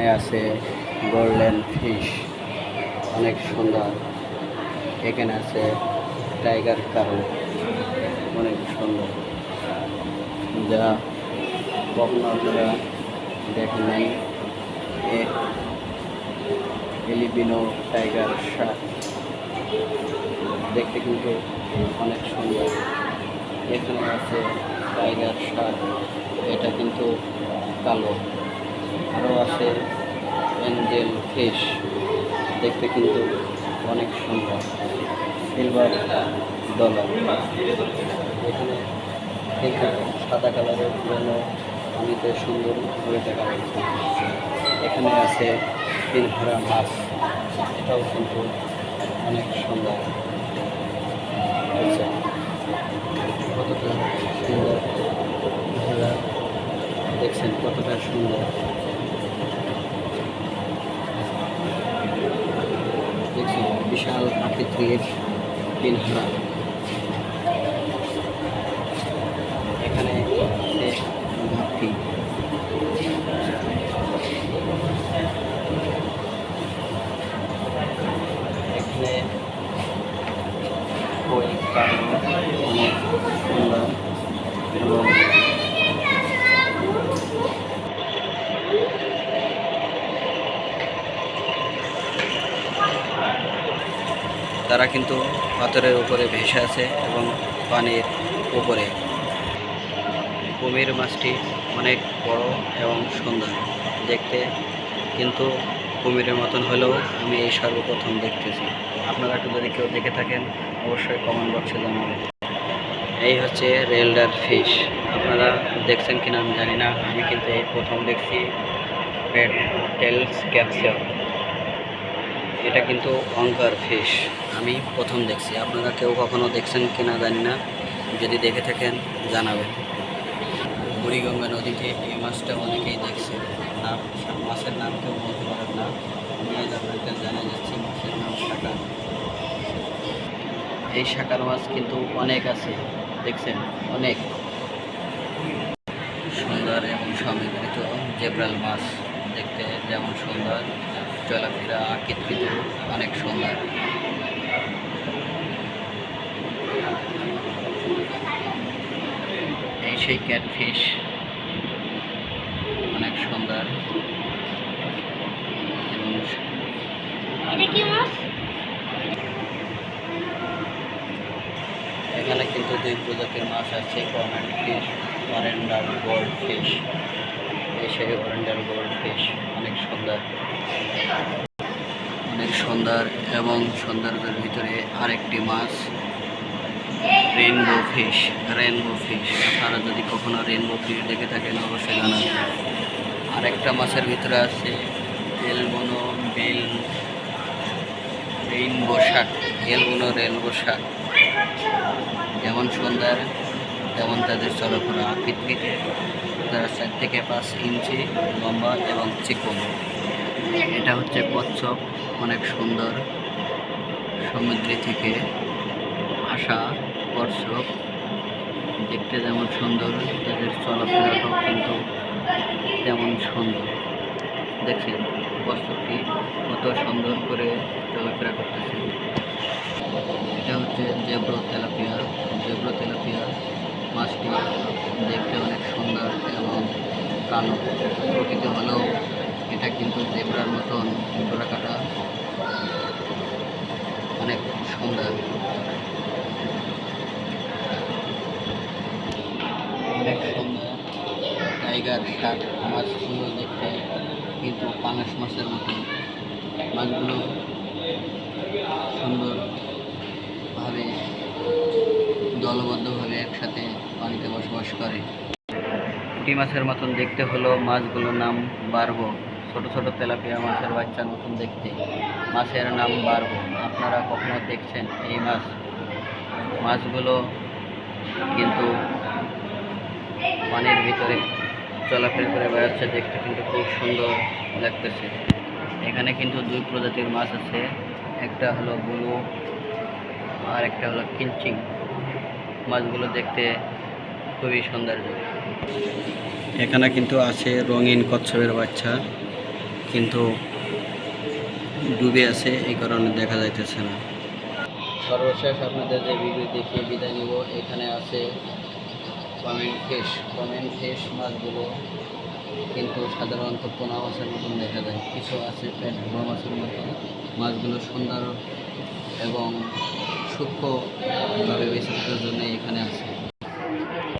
এখানে আছে golden fish অনেক সুন্দর। এখানে আছে টাইগার কারও অনেক সুন্দর। যা কখনো আপনারা দেখেন নাই। এলিবিনো টাইগার শার্ক দেখতে কিন্তু অনেক সুন্দর। এখানে আছে টাইগার শার্ক এটা কিন্তু কালো। আরও আছে এঞ্জেল ফিশ। দেখতে কিন্তু অনেক সুন্দর। Silver dollar. এখানে কিন্তু সাদা কালারের পুরনো পানিতে সুন্দর ঘুরে দেখা এখানে আছে তিনহারা মাছ। এটাও কিন্তু অনেক সুন্দর। আচ্ছা। কতটা সুন্দর। দেখছেন কতটা সুন্দর দেখছি বিশাল আকৃতির তিনহারা এখানে আছে ঘাটতি। এখানে অনেক সুন্দর এবং তারা কিন্তু পাথরের উপরে ভেসে আছে এবং পানির উপরে। কুমির মাছটি অনেক বড় এবং সুন্দর। দেখতে কিন্তু কুমিরের মতন হলেও আমি এই সর্বপ্রথম দেখতেছি। আপনারা একটু যদি কেউ দেখে থাকেন, অবশ্যই কমেন্ট বক্সে জানাবেন। এই হচ্ছে রেলডার ফিশ। আপনারা দেখছেন কিনা আমি জানি না। আমি কিন্তু এই প্রথম দেখছি টেলস ক্যাপসিয়াম। এটা কিন্তু অঙ্কার ফিশ আমি প্রথম দেখছি। আপনারা কেউ কখনো দেখছেন কিনা জানি না। যদি দেখে থাকেন, জানাবেন। বুড়িগঙ্গা নদীতে এই মাছটা অনেকেই দেখছে। নাম মাছের নাম কেউ বলতে পারেন না। আমি আজ আপনাদের জানা যাচ্ছি মাছের নাম শাকার এই শাকার মাছ কিন্তু অনেক আছে। দেখছেন? অনেক। সুন্দর এবং সমৃদ্ধ জেব্রাল মাছ। দেখতে যেমন সুন্দর। চলাফেরা আকৃতিত অনেক সুন্দর। এই সেই ক্যাটফিশ অনেক সুন্দর। এখানে কিন্তু দুই প্রজাতির মাছ আছে comet fish oranda gold fish এই সেই অরেন্ডার গোল্ড ফিশ অনেক সুন্দর। অনেক সুন্দর এবং সৌন্দর্যের ভিতরে আরেকটি মাছ রেনবো ফিশ রেনবো ফিশ আপনারা যদি কখনো রেনবো ফিশ দেখে থাকেন, অবশ্যই জানাবেন। আরেকটা মাছের ভিতরে আছে এলবনো বেল রেইনবো শাক এলবনো রেনবো শাক যেমন সুন্দর তেমন তাদের চলাফেরা আকৃতিতে তারা চার থেকে পাঁচ ইঞ্চি লম্বা এবং চিকন। এটা হচ্ছে কচ্ছপ, অনেক সুন্দর। সমুদ্র থেকে আসা কচ্ছপ। দেখতে যেমন সুন্দর, তাদের চলাফেরাটাও কিন্তু তেমন সুন্দর। দেখছেন কচ্ছপটি কত সুন্দর করে চলাফেরা করতেছে। এটা হচ্ছে জেব্রো তেলাপিয়া। জেব্রো তেলাপিয়া মাছটি দেখতে অনেক সুন্দর এবং কালো। প্রকৃতি হলেও এটা কিন্তু জেব্রার মতন ডোরা কাটা অনেক সুন্দর। অনেক সুন্দর। টাইগার শাক মাছগুলো দেখতে কিন্তু পাঙাশ মাছের মতো মাছগুলো সুন্দরভাবে দলবদ্ধভাবে একসাথে পানিতে বসবাস করে। পুঁটি মাছের মতন দেখতে হলো মাছগুলোর নাম বারবো। ছোট ছোট তেলাপিয়া মাছের বাচ্চা নতুন দেখতে। মাছের নাম বারবো। আপনারা কখনো দেখছেন এই মাছ? মাছগুলো কিন্তু পানির ভিতরে চলাফেরা করে বেড়াচ্ছে দেখতে কিন্তু খুব সুন্দর লাগতেছে। এখানে কিন্তু দুই প্রজাতির মাছ আছে। একটা হলো বুলু আর একটা হলো কিলচিং। মাছগুলো দেখতে খুবই সৌন্দর্য। এখানে কিন্তু আছে রঙিন কচ্ছপের বাচ্চা। কিন্তু ডুবে আছে, এই কারণে দেখা যাইতেছে না। সর্বশেষ আপনাদের যে ভিডিও দেখিয়ে বিদায় নিব, এখানে আছে কমেন্ট ফিশ কমেন্ট ফিশ মাছগুলো কিন্তু সাধারণত পোনা মাছের মতন দেখা যায়। কিছু আছে প্যাট ভোয়া মাছের মতন। মাছগুলো সুন্দর এবং সূক্ষ্মভাবে বেঁচে থাকার জন্য এখানে আছে।